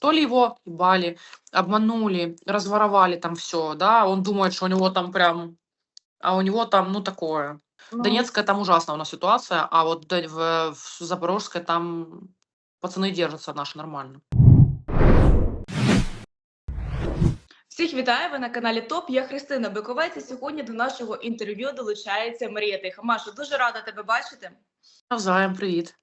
То ли его ебали, обманули, разворовали там все, да, он думает, что у него там прям, а у него там, ну, такое. Ну, Донецкая там ужасная у нас ситуация, а вот в, в Запорожской там пацаны держатся наши нормально. Всіх вітаю! Ви на каналі ТОП. Я Христина Биковець. І сьогодні до нашого інтерв'ю долучається Марія Тиха. Маша, дуже рада тебе бачити. Навзаєм, привіт.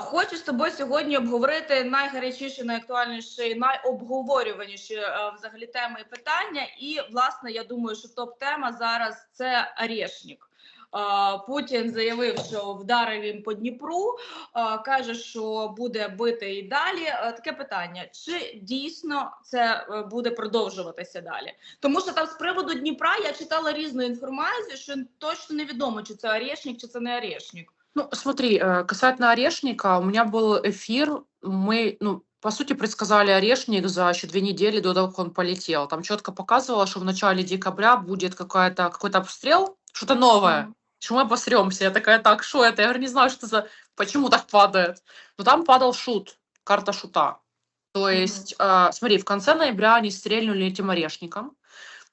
Хочу з тобою сьогодні обговорити найгарячіші, найактуальніші, найобговорюваніші е, взагалі теми і питання. І власне я думаю, що топ-тема зараз це Арешнік. Путін заявив, що вдарив він по Дніпру, каже, що буде бити і далі. Е, Таке питання: чи дійсно це е, буде продовжуватися далі? Тому що там з приводу Дніпра я читала різну інформацію, що точно невідомо, чи це Арешнік, чи це не Арешнік. Ну, смотри, э, касательно Орешника, у меня был эфир, мы, ну, по сути, предсказали Орешник за еще две недели до того, как он полетел. Там четко показывало, что в начале декабря будет какая-то, какой-то обстрел, что-то новое. Мгм. Что мы обосремся? Я такая, так, что это? Я говорю, не знаю, что за... Почему так падает? Но там падал шут, карта шута. То есть, э, смотри, в конце ноября они стрельнули этим орешником.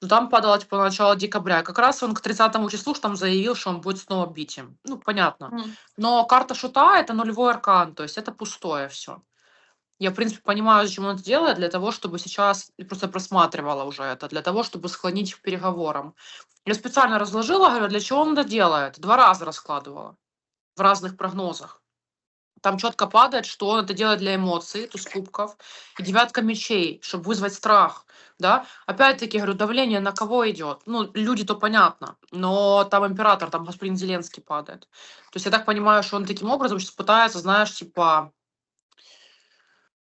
Но там падало, типа, начало декабря. Как раз он к 30 числу ж там заявил, что он будет снова бить им. Ну, понятно. Мгм. Но карта шута это нулевой аркан, то есть это пустое все. Я, в принципе, понимаю, зачем он это делает, для того, чтобы сейчас я просто просматривала уже это, для того, чтобы склонить к переговорам. Я специально разложила, говорю, для чего он это делает. Два раза раскладывала в разных прогнозах. Там четко падает, что он это делает для эмоций, туз кубков, и девятка мечей, чтобы вызвать страх, да. Опять-таки, говорю, давление на кого идет? Ну, люди то понятно, но там император, там господин Зеленский падает. То есть я так понимаю, что он таким образом сейчас пытается, знаешь, типа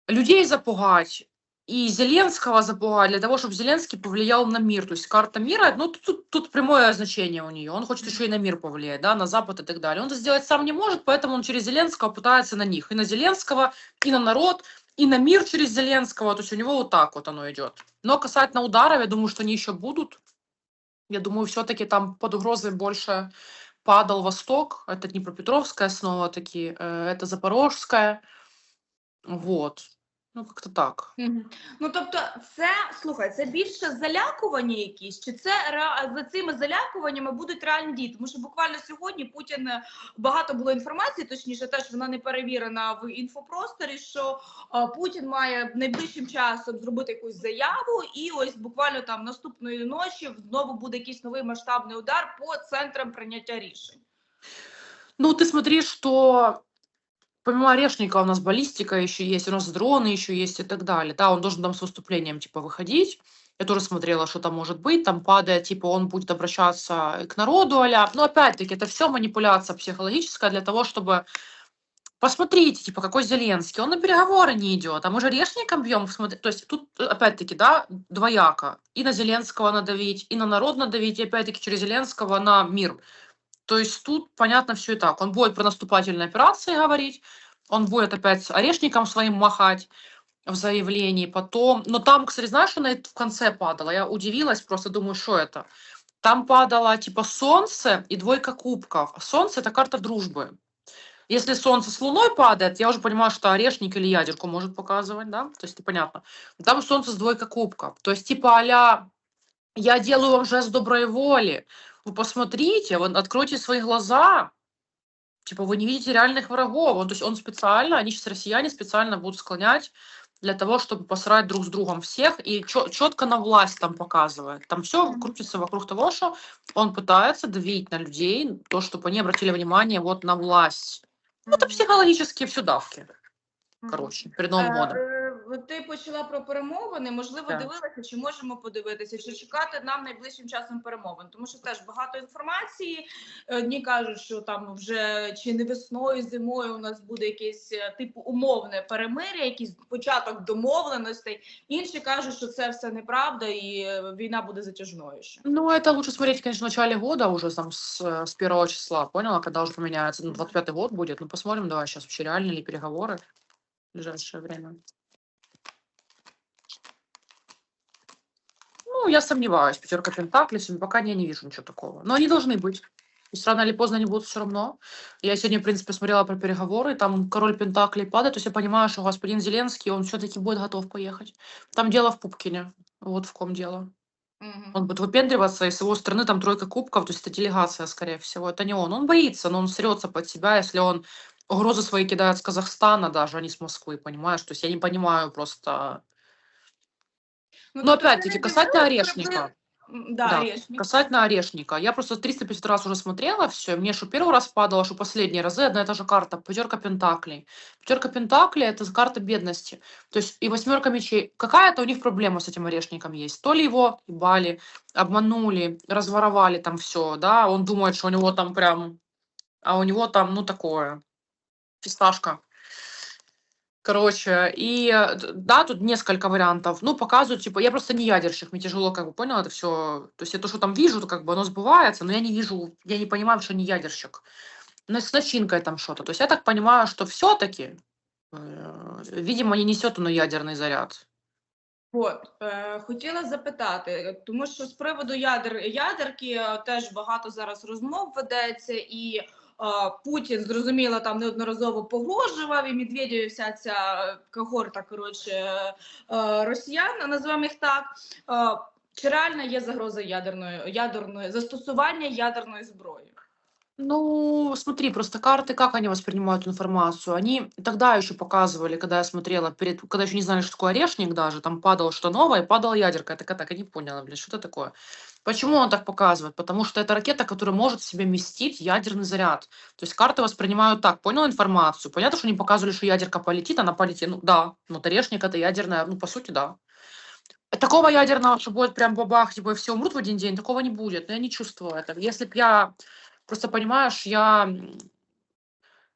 людей запугать и Зеленского запугать для того, чтобы Зеленский повлиял на мир. То есть карта мира, ну тут, тут, прямое значение у нее. Он хочет еще и на мир повлиять, да, на Запад и так далее. Он это сделать сам не может, поэтому он через Зеленского пытается на них. И на Зеленского, и на народ, и на мир через Зеленского. То есть у него вот так вот оно идет. Но касательно ударов, я думаю, что они еще будут. Я думаю, все-таки там под угрозой больше падал Восток. Это Днепропетровская снова-таки, э, это Запорожская. Вот. Ну, как-то так. Ну тобто, це слухай, це більше залякування якісь, чи це ре- за цими залякуваннями будуть реальні дії? Тому що буквально сьогодні Путін е, багато було інформації, точніше, теж вона не перевірена в інфопросторі. Що е, Путін має найближчим часом зробити якусь заяву, і ось буквально там наступної ночі знову буде якийсь новий масштабний удар по центрам прийняття рішень. Ну, ты смотри, что помимо Орешника у нас баллистика еще есть, у нас дроны еще есть и так далее. Да, он должен там с выступлением типа выходить. Я тоже смотрела, что там может быть. Там падает, типа, он будет обращаться к народу а Но опять-таки, это все манипуляция психологическая для того, чтобы посмотрите, типа, какой Зеленский. Он на переговоры не идет. А мы же Орешником бьем. смотри- То есть тут, э, опять-таки, да, двояко. И на Зеленского надавить, и на народ надавить, и опять-таки через Зеленского на мир. То есть тут понятно все и так. Он будет про наступательные операции говорить, он будет опять орешником своим махать в заявлении потом. Но там, кстати, знаешь, что на это в конце падало? Я удивилась, просто думаю, что это? Там падало типа солнце и двойка кубков. Солнце – это карта дружбы. Если солнце с луной падает, я уже понимаю, что орешник или ядерку может показывать, да? То есть понятно. Там солнце с двойка кубков. То есть типа а я делаю вам жест доброй воли, вы посмотрите, вы откройте свои глаза. Типа, вы не видите реальных врагов. Он, то есть он специально, они сейчас россияне специально будут склонять для того, чтобы посрать друг с другом всех и четко на власть там показывает. Там все крутится вокруг того, что он пытается давить на людей, то, чтобы они обратили внимание вот на власть. Ну, это психологические все давки, короче, перед Новым Е, годом. е, Ти почала про перемовини. Можливо, Так. дивилася, чи можемо подивитися, чи чекати нам найближчим часом перемовин, тому що теж багато інформації. Одні кажуть, що там вже чи не весною, зимою у нас буде якесь е, типу умовне перемир'я, якийсь початок домовленостей. Інші кажуть, що це все неправда, і е, війна буде затяжною. ще. Ну, это лучше смотреть, конечно, в начале года, уже там с, э, с первого числа, поняла, когда уже поменяется, ну, 25 год будет. Ну, посмотрим, давай сейчас вообще реальны ли переговоры в ближайшее время. Ну, я сомневаюсь, пятерка Пентаклей, пока я не вижу ничего такого. Но они должны быть. То есть рано или поздно они будут все равно. Я сегодня, в принципе, смотрела про переговоры, там король Пентаклей падает, то есть я понимаю, что господин Зеленский, он все-таки будет готов поехать. Там дело в Пупкине, вот в ком дело. Мгм. Он будет выпендриваться, и с его стороны там тройка кубков, то есть это делегация, скорее всего. Это не он. Он боится, но он срется под себя, если он угрозы свои кидает с Казахстана даже, а не с Москвы, понимаешь? То есть я не понимаю просто... Ну, Но це опять-таки, касательно Орешника. Да, Да, Орешник. Касательно Орешника. Я просто 350 раз уже смотрела все. Мне что первый раз падало, что последние разы одна и та же карта. Пятерка Пентаклей. Пятерка Пентаклей это карта бедности. То есть и восьмерка мечей. Какая-то у них проблема с этим Орешником есть. То ли его ебали, обманули, разворовали там все, да. Он думает, что у него там прям... А у него там, ну, такое. Фисташка. Короче, и э, д- да, тут несколько вариантов. Ну, показывают, типа, я просто не ядерщик, мне тяжело, как бы, понял, это все. То есть я то, что там вижу, то как бы оно сбывается, но я не вижу, я не понимаю, что не ядерщик. Но с начинкой там что-то. То есть я так понимаю, что все-таки, видимо, не несет он ядерный заряд. От е, хотіла запитати, тому що з приводу ядер ядерки е, теж багато зараз розмов ведеться, і е, Путін зрозуміло там неодноразово погрожував, і Медведєві вся ця е, когорта коротше е, росіян, називаємо їх так. Е, чи реально є загроза ядерної ядерної застосування ядерної зброї? Ну, смотри, просто карты, как они воспринимают информацию? Они тогда еще показывали, когда я смотрела, перед, когда еще не знали, что такое орешник даже, там падало что новое, падала ядерка. Я такая, так, я не поняла, блин, что это такое? Почему он так показывает? Потому что это ракета, которая может в себе вместить ядерный заряд. То есть карты воспринимают так, понял информацию? Понятно, что они показывали, что ядерка полетит, она полетит. Ну да, но вот орешник это ядерная, ну по сути, да. Такого ядерного, что будет прям бабах, типа все умрут в один день, такого не будет. Но я не чувствую этого. Если б я Просто понимаешь, я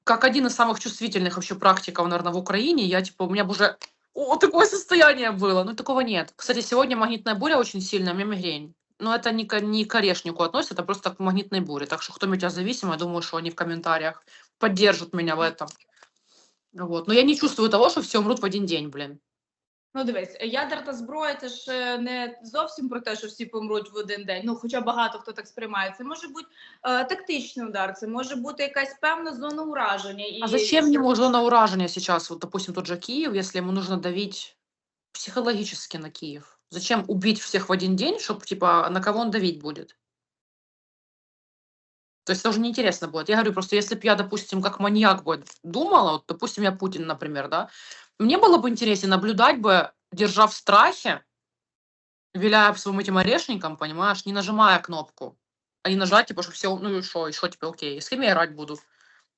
как один из самых чувствительных вообще практиков, наверное, в Украине, я типа, у меня бы уже о, такое состояние было, но такого нет. Кстати, сегодня магнитная буря очень сильная, у меня мигрень. Но это не не к орешнику относится, это просто к магнитной буре. Так что кто метеозависимый, я думаю, что они в комментариях поддержат меня в этом. Вот. Но я не чувствую того, что все умрут в один день, блин. Ну, дивись, ядерна зброя це ж е, не зовсім про те, що всі помруть в один день. Ну, хоча багато хто так сприймає. Це може бути е, тактичний удар, це може бути якась певна зона ураження. І А зачем ему зона уражения сейчас? Вот, допустим, тот же Киев, если ему нужно давить психологически на Киев. Зачем убить всех в один день, чтобы, типа, на кого он давить будет? То есть это уже неинтересно будет. Я говорю, просто если бы я, допустим, как маньяк бы думала, вот, допустим, я Путин, например, да, мне было бы интереснее наблюдать бы, держа в страхе, виляя своим этим орешником, понимаешь, не нажимая кнопку, а не нажать, типа, что все, ну и что, и что, типа, окей, с кем я играть буду?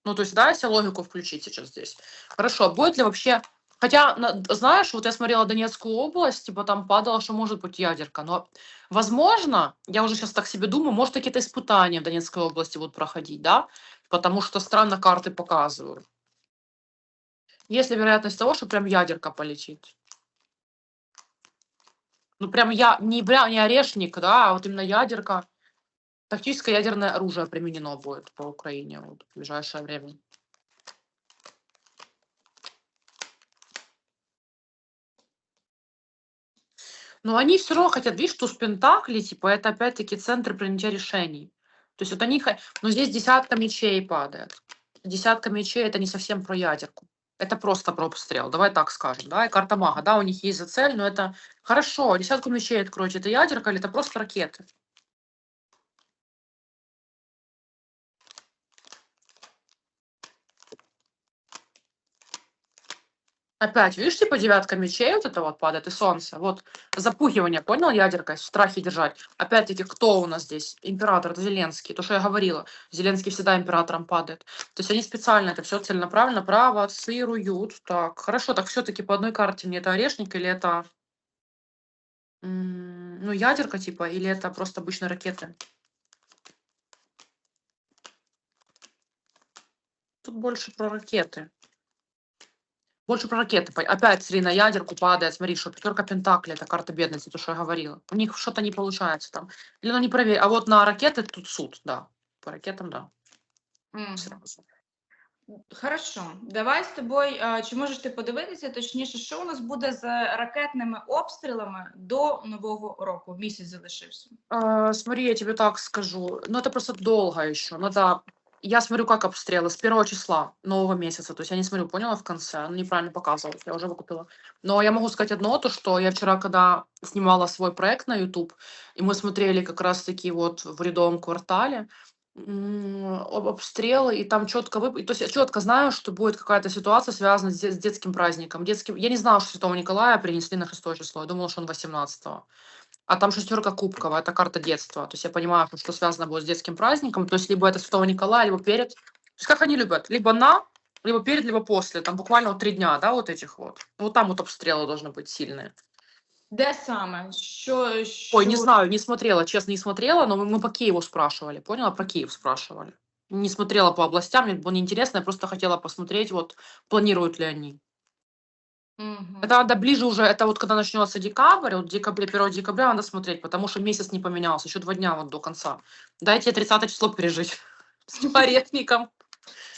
Ну, то есть, да, если логику включить сейчас здесь. Хорошо, а будет ли вообще... Хотя, на- знаешь, вот я смотрела Донецкую область, типа там падало, что может быть ядерка, но, возможно, я уже сейчас так себе думаю, может, какие-то испытания в Донецкой области будут проходить, да, потому что странно карты показывают. Есть ли вероятность того, что прям ядерка полетит? Ну, прям я, не, прям не орешник, да, а вот именно ядерка. Тактическое ядерное оружие применено будет по Украине вот, в ближайшее время. Но они все равно хотят, видишь, туз Пентакли, типа, это опять-таки центр принятия решений. То есть вот они, но здесь десятка мечей падает. Десятка мечей это не совсем про ядерку. Это просто про обстрел, давай так скажем, да, и карта мага, да, у них есть за цель, но это хорошо, десятку мечей откройте, это ядерка или это просто ракеты? Опять, видишь, типа девятка мечей вот это вот падает, и солнце. Вот запугивание, понял, ядеркой, в страхе держать. Опять-таки, кто у нас здесь? Император это Зеленский. То, что я говорила. Зеленский всегда императором падает. То есть они специально это все целенаправленно провоцируют. Так, хорошо, так все-таки по одной карте мне это орешник или это... Ну, ядерка типа, или это просто обычные ракеты? Тут больше про ракеты. Больше про ракеты. По- Опять, смотри, на ядерку падает, смотри, что пятерка Пентакли, это карта бедности, то, что я говорила. У них что-то не получается там. Или ну не проверь. А вот на ракеты тут суд, да. По ракетам, да. Мгм. сразу. Хорошо, давай з тобою. а, Чи можеш ти подивитися точніше, що у нас буде з ракетними обстрілами до нового року? Місяць залишився. А, смотри, я тебе так скажу. Ну, это просто долго еще. Надо... Я смотрю, как обстрелы с первого числа нового месяца. То есть я не смотрю, поняла, в конце. Ну, неправильно показывал, я уже выкупила. Но я могу сказать одно, то, что я вчера, когда снимала свой проект на YouTube, и мы смотрели как раз-таки вот в рядовом квартале, об обстрелы, и там четко вып... То есть я четко знаю, что будет какая-то ситуация, связанная с, с детским праздником. Детским... Я не знала, что Святого Николая принесли на шестое число. Я думала, что он 18 а там шестерка кубкова, это карта детства. То есть я понимаю, что связано будет с детским праздником. То есть либо это Святого Николая, либо перед. То есть как они любят? Либо на, либо перед, либо после. Там буквально вот три дня, да, вот этих вот. Вот там вот обстрелы должны быть сильные. Де саме? Що, що... Ой, не знаю, не смотрела, честно, не смотрела, но мы, мы по Киеву спрашивали, поняла? Про Киев спрашивали. Не смотрела по областям, мне было неинтересно, я просто хотела посмотреть, вот, планируют ли они. Мгм. Это надо ближе уже, это вот когда начнется декабрь, вот декабря, 1 декабря надо смотреть, потому что месяц не поменялся, еще два дня вот до конца. Дайте 30 число пережить с орешником.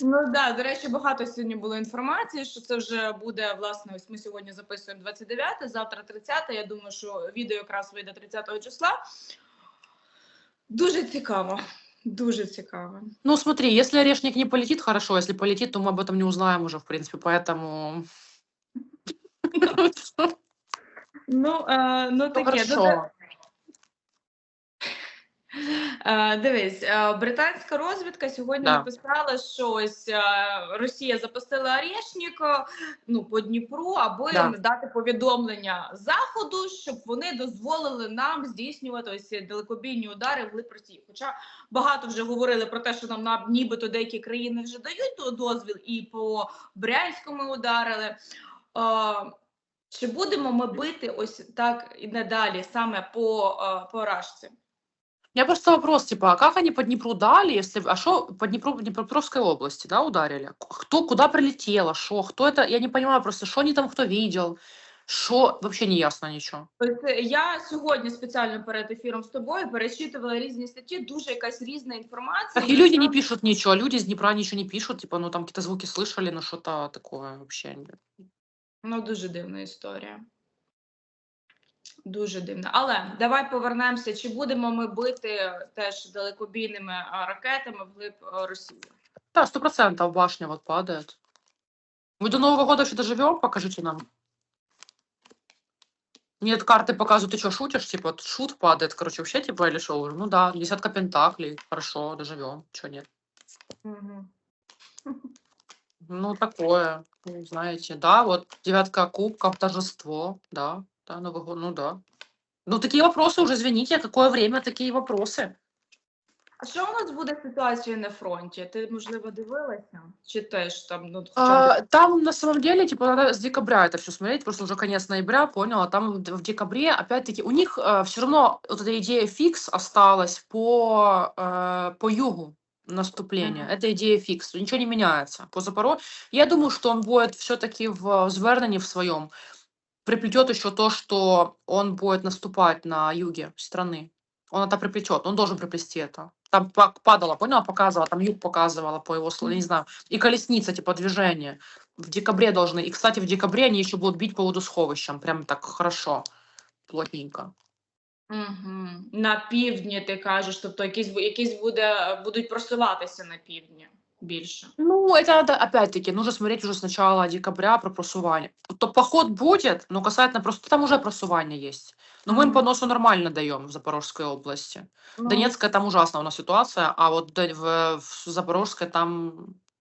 Ну да, до речі, багато сьогодні було інформації, що це вже буде власне. Ось ми сьогодні записуємо 29, завтра 30. Я думаю, що відео якраз вийде 30 числа. Дуже цікаво. Дуже цікаво. Ну смотри, если орешник не полетит, хорошо, если полетит, то мы об этом не узнаем уже, в принципе, поэтому... Ну, е, ну Ну, таке. Ну. Е, Дивись, е, британська розвідка сьогодні Да. написала, що ось Росія запустила Орешник ну, по Дніпру, аби Да. дати повідомлення Заходу, щоб вони дозволили нам здійснювати ось далекобійні удари в глиб Хоча багато вже говорили про те, що нам на- нібито деякі країни вже дають дозвіл, і по Брянському ударили. Чи будемо ми бити ось так і надалі, саме по, е, по Рашці? Просто вопрос, типа, а как они по Днепру дали, если... А что по Днепру, Днепропетровской области, да, ударили? Кто, куда прилетело, что, кто это... Я не понимаю просто, что они там, кто видел, что... Вообще не ясно ничего. Е, я сьогодні спеціально перед ефіром з тобою перечитувала різні статті, дуже якась різна інформація. Так и люди не пишут ничего, люди из Днепра ничего не пишут, типа, ну там какие-то звуки слышали, но что-то такое вообще. не- Ну дуже дивна історія. Дуже дивна. Але давай повернемося. Чи будемо ми бити теж далекобійними а, ракетами вглиб а, Росії? Да, сто процентов башня вот падает. Мы до Нового года еще доживем, покажите нам. Нет, карты показывают, ты что, шутишь? Типа, вот шут падает, короче, вообще, типа, или что? Ну да, десятка пентаклей, хорошо, доживем, что нет. Ну, такое, ну, знаете, да, вот девятка кубков, торжество, да, да, Новый год, ну да. Ну, такие вопросы уже, извините, какое время такие вопросы? А що у нас буде з ситуацією на фронті? Ти можливо дивилася? Чи теж там ну хоча б А, там на самом деле, типа, надо с декабря это все смотреть, просто уже конец ноября, поняла. Там в в декабре, опять-таки, у них все равно вот эта идея фикс осталась по, э, по югу Наступления. Мгм. Это идея фикс, ничего не меняется. По Запору. Я думаю, что он будет все-таки в Звернене в своем приплетет еще то, что он будет наступать на юге страны. Он это приплетет, он должен приплести это. Там па- падало, поняла, показывала, там юг показывала по его слову, не знаю. И колесница, типа движение. В декабре должны. И, кстати, в декабре они еще будут бить по водосховищам. Прям так хорошо, плотненько. Угу. На півдні ти кажеш, тобто якісь, якісь буде, будуть просуватися на півдні більше. Ну, это надо, опять-таки, нужно смотреть уже с начала декабря про просувание. То поход будет, но касательно просто, там уже просувание есть. Но мы им по носу нормально даем в Запорожской области. Ну, Донецкая там ужасная у нас ситуация, а вот в, в Запорожской там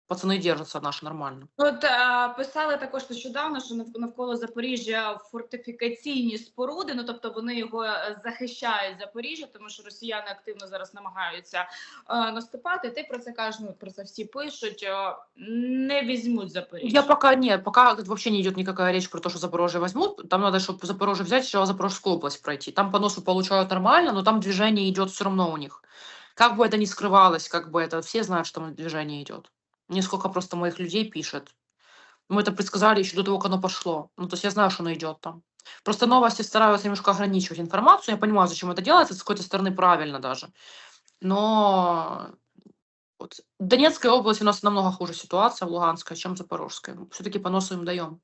пацаны держатся наши нормально. От е, писали також нещодавно, що нав- навколо Запоріжжя фортифікаційні споруди. Ну тобто вони його е, захищають Запоріжжя, тому що росіяни активно зараз намагаються е, наступати. Ти про це кажеш, ну про це всі пишуть. е, не візьмуть Запоріжжя. Я пока нет, пока вообще не идет никакая речь про то, что Запорожье возьмут. Там надо, чтобы Запорожье взять, сначала Запорожскую область пройти. Там по носу получают нормально, но там движение идет все равно у них. Как бы это ни скрывалось, как бы это, все знают, что там движение идет. Несколько просто моих людей пишет. Мы это предсказали еще до того, как оно пошло. Ну, то есть я знаю, что оно идет там. Просто новости стараются немножко ограничивать информацию. Я понимаю, зачем это делается, с какой-то стороны правильно даже. Но Вот. В Донецкой области у нас намного хуже ситуация в Луганской, чем в Запорожской. Все-таки по носу им даем.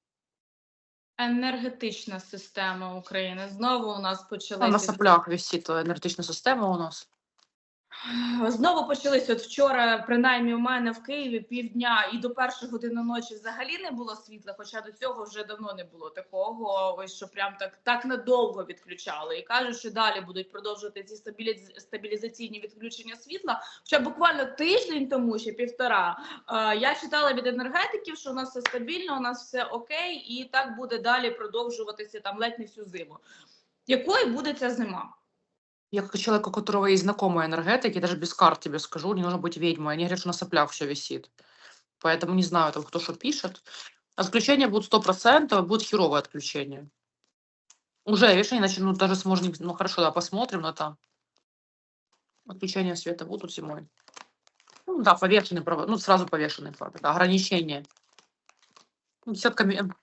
Енергетична система України. Знову у нас Там на почалися соплях висит энергетичная система у нас. Знову почались от вчора, принаймні у мене в Києві півдня і до першої години ночі взагалі не було світла. Хоча до цього вже давно не було такого. Ось що прям так так надовго відключали. І кажуть, що далі будуть продовжувати ці стабілізаційні відключення світла. Хоча буквально тиждень тому, ще півтора, е, я читала від енергетиків, що у нас все стабільно, у нас все окей, і так буде далі продовжуватися там ледь не всю зиму. Якою буде ця зима? Я как человек, у которого есть знакомые энергетики, даже без карт тебе скажу, не нужно быть ведьмой. Они говорят, что на соплях все висит. Поэтому не знаю, там кто что пишет. Отключения будут 100%, будет херовое отключение. Уже, видишь, они начнут ну, даже сможем, ну хорошо, да, посмотрим на это. Отключения света будут зимой. Ну да, повешенный провод, ну сразу повешенный провод, да, ограничения. Десятками.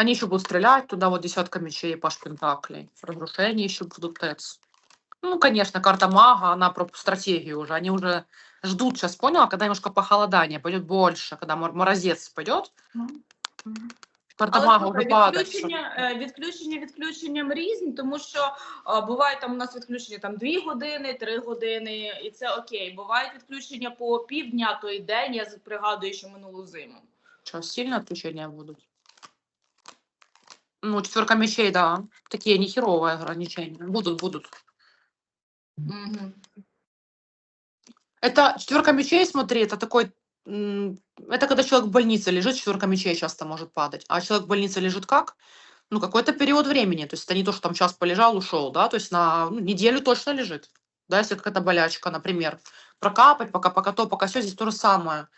Они еще будут стрелять туда вот десятка мечей, паш пентаклей. Разрушения еще будут ТЭЦ. Ну, конечно, карта мага, она про стратегию уже. Они уже ждут сейчас, поняла, когда немножко похолодание пойдет больше, когда морозец пойдет. Карта Але мага слухай, уже відключення, е, відключення відключенням різні, тому що е, буває там у нас відключення там 2 години, 3 години, і це окей. Бувають відключення по півдня той день. Я пригадую, що минулу зиму. Сейчас сильно отключения будут. Ну, четверка мечей, да. Такие нехеровые ограничения. Будут, будут. Угу. Это четверка мечей, смотри, это такой... м, Это когда человек в больнице лежит, четверка мечей часто может падать. А человек в больнице лежит как? Ну, какой-то период времени. То есть это не то, что там час полежал, ушел, да? То есть на ну, неделю точно лежит. Да, если какая-то болячка, например. Прокапать, пока, пока то, пока все, здесь то же самое.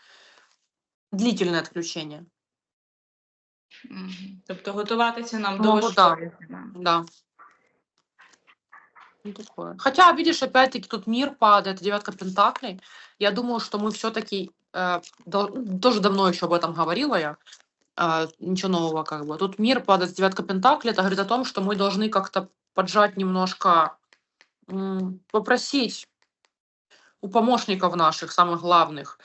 Длительное отключение. Угу. Тобто готуватися нам Ну, до да. важкої зими. Да. Ну, такое. Хотя, видишь, опять-таки тут мир падает, девятка пентаклей. Я думаю, что мы все-таки тоже давно еще об этом говорила я. э, ничего нового как бы. Тут мир падает, девятка пентаклей. Это говорит о том, что мы должны как-то поджать немножко, м, попросить у помощников наших, самых главных, э,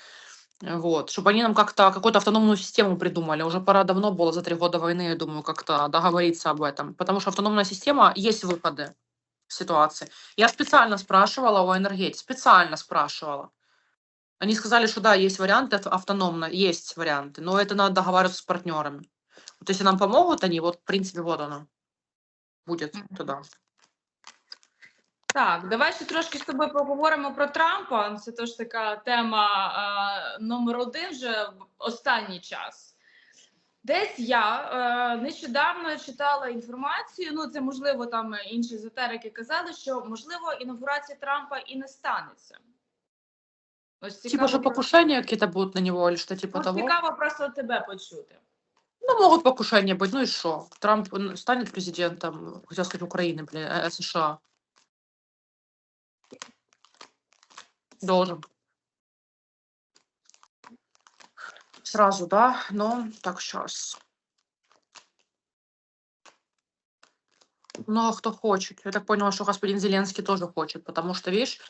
вот, чтобы они нам как-то какую-то автономную систему придумали. Уже пора давно было за три года войны, я думаю, как-то договориться об этом. Потому что автономная система, есть выходы ситуации. Я специально спрашивала у энергетики, специально спрашивала. Они сказали, что да, есть варианты ав- автономно, есть варианты, но это надо договариваться с партнерами. Вот если нам помогут они, вот, в принципе, вот оно будет туда. Так, давай ще трошки з тобою поговоримо про Трампа. Це теж така тема е, номер один вже в останній час. Десь я е, нещодавно читала інформацію. Ну, це можливо, там інші езотерики казали, що можливо інаугурація Трампа і не станеться. Ось Типа же про- покушения какие-то будут на него или что типа От того. цікаво просто тебе почути. Ну, могут покушения быть, ну и что? Трамп н- станет президентом, хотел сказать, Украины, блин, э, США. Должен. Сразу, да? Но так сейчас. Много кто хочет. Я так поняла, что господин Зеленский тоже хочет, потому что, видишь,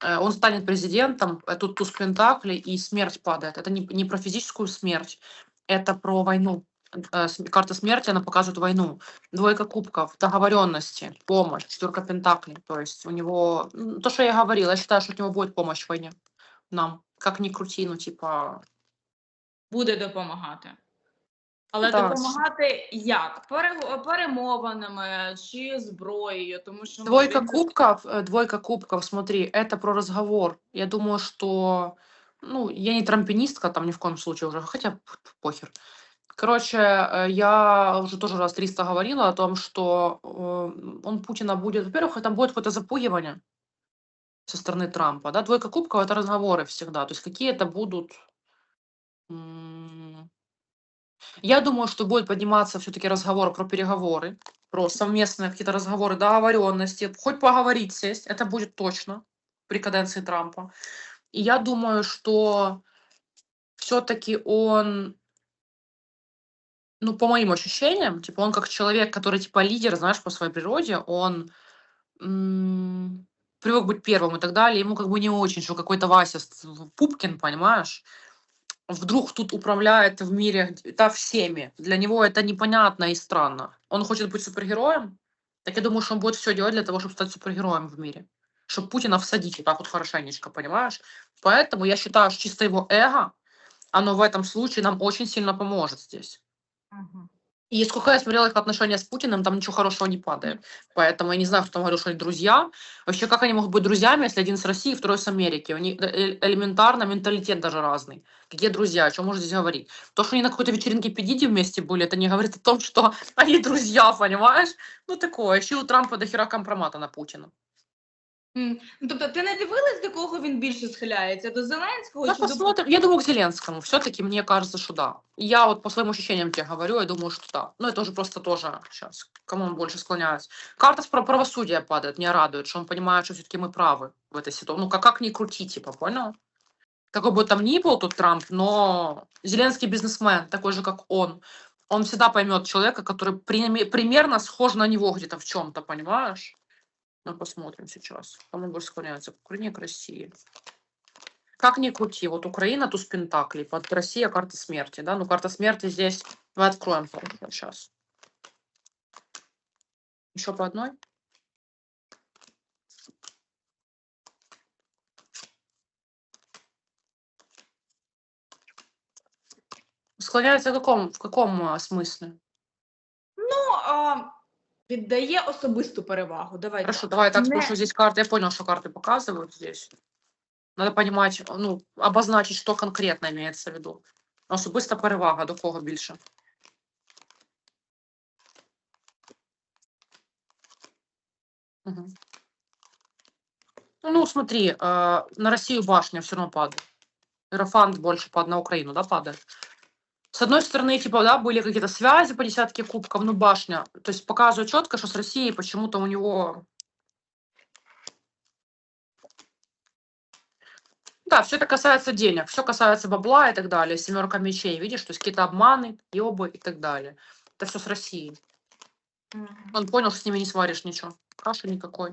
э, он станет президентом, э, тут туз Пентаклей, и смерть падает. Это не, не про физическую смерть, это про войну. Э, с- Карта смерти, она показывает войну. Двойка кубков, договоренности, помощь, четверка пентаклей. То есть у него, м, то, что я говорила, я считаю, что от него будет помощь в войне. Нам, как ни крути, ну, типа, Буде допомагати. Але Так. допомагати як? Пере- перемовинами чи зброєю, тому що ну, Двойка він- кубков, э, двойка кубков, смотри, это про разговор. Я думаю, что, ну, я не трампинистка там ни в коем случае уже, хотя п- п- похер. Короче, э, я уже тоже раз 300 говорила о том, что э, он Путина будет, во-первых, там будет какое-то запугивание со стороны Трампа, да, двойка кубков это разговоры всегда, то есть какие это будут... Я думаю, что будет подниматься все-таки разговор про переговоры, про совместные какие-то разговоры, договоренности, хоть поговорить сесть, это будет точно при каденции Трампа. И я думаю, что все-таки он, ну, по моим ощущениям, типа он как человек, который типа лидер, знаешь, по своей природе, он м, привык быть первым и так далее. Ему как бы не очень, что какой-то Вася Пупкин, понимаешь, вдруг тут управляет в мире да, всеми. Для него это непонятно и странно. Он хочет быть супергероем, так я думаю, что он будет все делать для того, чтобы стать супергероем в мире. Чтобы Путина всадить вот так вот хорошенечко, понимаешь? Поэтому я считаю, что чисто его эго, оно в этом случае нам очень сильно поможет здесь. Мгм. И сколько я смотрела их отношения с Путиным, там ничего хорошего не падает. Поэтому я не знаю, кто там говорил, что они друзья. Вообще, как они могут быть друзьями, если один с России, второй с Америки? У них э- элементарно менталитет даже разный. Какие друзья? О чем можно здесь говорить? То, что они на какой-то вечеринке Педиди вместе были, это не говорит о том, что они друзья, понимаешь? Ну, такое. Еще у Трампа до хера компромата на Путина. М. Ну, Тобто, ти не дивилась, до кого він більше схиляється? До Зеленського Да, чи до посмотрим. Я думаю, к Зеленскому. Все-таки мне кажется, что да. Я вот по своим ощущениям тебе говорю, я думаю, что да. Ну, это уже просто тоже сейчас. Кому он больше склоняется. Карта с про- правосудия падает, меня радует, что он понимает, что все-таки мы правы в этой ситуации. Ну, как, как ни крути, типа, понял? Какой бы там ни был тут Трамп, но Зеленский бизнесмен, такой же, как он. Он всегда поймет человека, который прими- примерно схож на него где-то в чем-то, понимаешь? Ну, посмотрим сейчас. Кому больше склоняется, к Украине, к России. Как ни крути, вот Украина, туз Пентаклей, под Россия карта смерти, да, ну карта смерти здесь, мы откроем сейчас. Еще по одной? Склоняется в каком, в каком а, смысле? Ну, а, віддає особисту перевагу. Давай Хорошо, так. давай я так Не- спрошу, здесь карты, я понял, что карты показывают здесь. Надо понимать, ну, обозначить, что конкретно имеется в виду. Особиста перевага, до кого більше? Мгм. Ну, смотри, э, на Россию башня все равно падает. Иерофант больше пад на Украину, да, падает. С одной стороны, типа, да, были какие-то связи по десятке кубков, ну, башня. То есть показывает четко, что с Россией почему-то у него Да, все это касается денег, все касается бабла и так далее, семерка мечей, видишь, то есть какие-то обманы, ёбы и так далее. Это все с Россией. Он понял, что с ними не сваришь ничего. Каши никакой.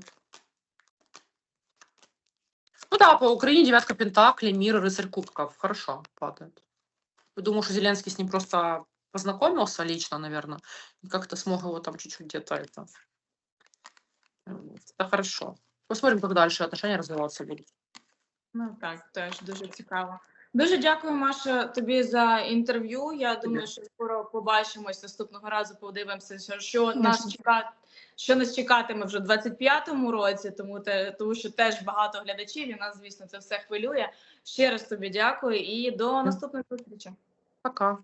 Ну да, по Украине девятка пентаклей, мир, рыцарь кубков. Хорошо, падает. Думаю, что Зеленский с ним просто познакомился лично, наверное, и как-то смог его там чуть-чуть где-то это... Вот. Это хорошо. Посмотрим, как дальше отношения развиваться будут. Ну так, теж дуже цікаво. Дуже дякую, Маша, тобі за інтерв'ю. Я думаю, що скоро побачимось наступного разу. Подивимося, що, нас чекає, що нас чекатиме вже в 25-му році, тому те, тому що теж багато глядачів, і нас, звісно, це все хвилює. Ще раз тобі дякую і до наступної зустрічі. Пока.